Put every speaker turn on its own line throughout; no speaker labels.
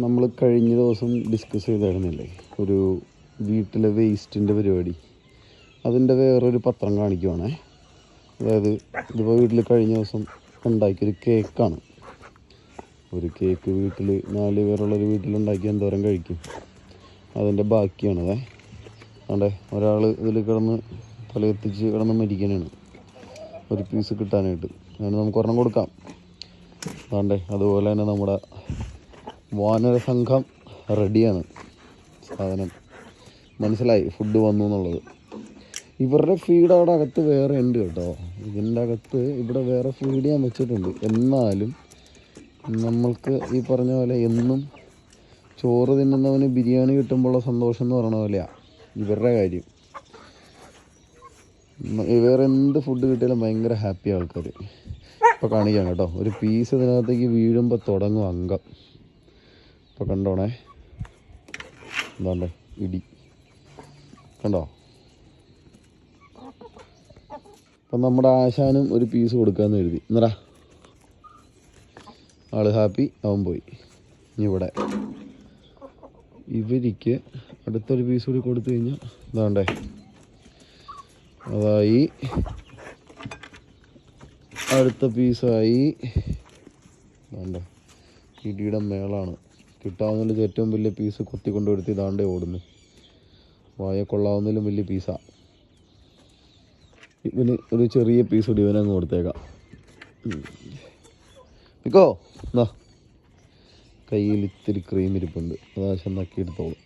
നമ്മൾ കഴിഞ്ഞ ദിവസം ഡിസ്കസ് ചെയ്തായിരുന്നില്ലേ? ഒരു വീട്ടിലെ വേസ്റ്റിന്റെ പരിപാടി. അതിന്റെ വേറൊരു പത്രം കാണിക്കുവാണേ. അതായത് ഇതിപ്പോൾ വീട്ടിൽ കഴിഞ്ഞ ദിവസം ഉണ്ടാക്കിയൊരു കേക്കാണ് ഒരു കേക്ക് വീട്ടിൽ നാല് പേരുള്ളൊരു വീട്ടിലുണ്ടാക്കി എന്തോരം കഴിക്കും. അതിന്റെ ബാക്കിയാണതേ. അതെ ഒരാൾ ഇതിൽ കിടന്ന് തലയെത്തിച്ച് കിടന്ന് മരിക്കാനാണ്. ഒരു പീസ് കിട്ടാനായിട്ട്. അതിന് നമുക്ക് ഒരെണ്ണം കൊടുക്കാം. അതാണ്ടേ അതുപോലെ തന്നെ നമ്മുടെ വാനര സംഘം റെഡിയാണ്. സാധനം. മനസ്സിലായി? ഫുഡ് വന്നു എന്നുള്ളത്. ഇവരുടെ ഫീഡ് അവിടെ അകത്ത് വേറെ ഉണ്ട് കേട്ടോ. ഇതിന്റെ അകത്ത് ഇവിടെ വേറെ ഫീഡ് ഞാൻ വെച്ചിട്ടുണ്ട്. എന്നാലും നമ്മൾക്ക് ഈ പറഞ്ഞ പോലെ എന്നും ചോറ് തിന്നുന്നവന് ബിരിയാണി കിട്ടുമ്പോഴുള്ള സന്തോഷം എന്ന് പറയണ പോലെയാണ് ഇവരുടെ കാര്യം. വേറെ എന്ത് ഫുഡ് കിട്ടിയാലും ഭയങ്കര ഹാപ്പി ആൾക്കാർ ഇപ്പോൾ കാണിക്കാം കേട്ടോ. ഒരു പീസ് ഇതിനകത്തേക്ക് വീഴുമ്പോൾ തുടങ്ങും അംഗം. ഇപ്പോൾ കണ്ടോണേ. എന്താണ്ട് ഇടി. കണ്ടോ? അപ്പം നമ്മുടെ ആശാനും ഒരു പീസ് കൊടുക്കാമെന്ന് എഴുതി എന്നടാ ആൾ ഹാപ്പി അവൻ പോയി. ഇനി ഇവിടെ. ഇവരിക്ക് അടുത്തൊരു പീസ് കൂടി കൊടുത്തു കഴിഞ്ഞാൽ ഇതാണ്ടേ. അതായി. അടുത്ത പീസായി ഇതാണ്ടേ. ഇടിയുടെ മേളാണ്. കിട്ടാവുന്നതിൽ ഏറ്റവും വലിയ പീസ് കൊത്തിക്കൊണ്ട് കൊടുത്ത് ഇതാണ്ട് ഓടുന്നു. വായ കൊള്ളാവുന്നതിലും വലിയ പീസാ ഇവന് ഒരു ചെറിയ പീസ് കൂടി ഇവനങ്ങ് കൊടുത്തേക്കാം. ഇക്കോ എന്നാ കയ്യിൽ ഇത്തിരി ക്രീം ഇരിപ്പുണ്ട്. അതാശം നക്കിയെടുത്തോളൂ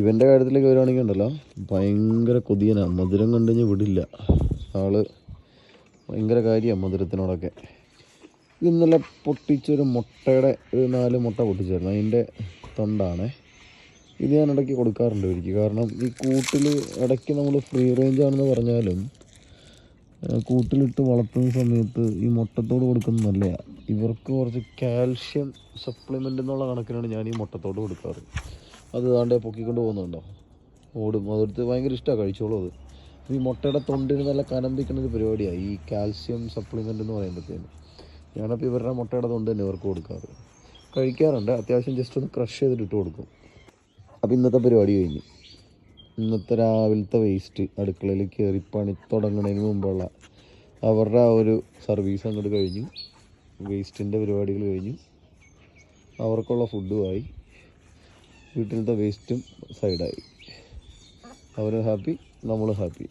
ഇവന്റെ കാര്യത്തിലേക്ക് വരുവാണെങ്കിൽ ഉണ്ടല്ലോ ഭയങ്കര കൊതിയനാണ് മധുരം കണ്ടുകഴിഞ്ഞാൽ വിടില്ല. ആൾ ഭയങ്കര കാര്യമാണ് മധുരത്തിനോടൊക്കെ. ഇന്നലെ പൊട്ടിച്ചൊരു മുട്ടയുടെ ഒരു നാല് മുട്ട പൊട്ടിച്ചായിരുന്നു. അതിന്റെ തൊണ്ടാണ്. ഇത് ഞാൻ ഇടയ്ക്ക് കൊടുക്കാറുണ്ട് ഒരിക്കൽ കാരണം ഈ കൂട്ടിൽ ഇടയ്ക്ക് നമ്മൾ ഫ്രീ റേഞ്ച് ആണെന്ന് പറഞ്ഞാലും കൂട്ടിലിട്ട് വളർത്തുന്ന സമയത്ത് ഈ മുട്ടത്തോട് കൊടുക്കുന്നത് നല്ലതാണ് ഇവർക്ക് കുറച്ച് കാൽഷ്യം സപ്ലിമെന്റ് എന്നുള്ള കണക്കിനാണ് ഞാൻ ഈ മുട്ടത്തോട് കൊടുക്കാറ്. അത് താണ്ടെ പൊക്കിക്കൊണ്ട് പോകുന്നുണ്ടോ? ഓടും. അതെടുത്ത് ഭയങ്കര ഇഷ്ടമാണ് കഴിച്ചോളൂ അത്. ഈ മുട്ടയുടെ തൊണ്ടിന് നല്ല കനമ്പിക്കുന്ന ഒരു പരിപാടിയാണ് ഈ കാൽസ്യം സപ്ലിമെന്റ് എന്ന് പറയുമ്പോഴത്തേന്. ഞാനപ്പോൾ ഇവരുടെ മുട്ടയുടെ തൊണ്ട് തന്നെ ഇവർക്ക് കൊടുക്കാറ്. കഴിക്കാറുണ്ട്. അത്യാവശ്യം ജസ്റ്റ് ഒന്ന് ക്രഷ് ചെയ്തിട്ട് ഇട്ട് കൊടുക്കും. അപ്പോൾ ഇന്നത്തെ പരിപാടി കഴിഞ്ഞു. ഇന്നത്തെ രാവിലത്തെ വേസ്റ്റ് അടുക്കളയിൽ കയറി പണി തുടങ്ങുന്നതിന് മുമ്പുള്ള അവരുടെ ആ ഒരു സർവീസ് അങ്ങോട്ട് കഴിഞ്ഞു. വേസ്റ്റിന്റെ പരിപാടികൾ കഴിഞ്ഞു. അവർക്കുള്ള ഫുഡുമായി വീട്ടിലത്തെ വേസ്റ്റും സൈഡായി അവർ ഹാപ്പി നമ്മൾ ഹാപ്പി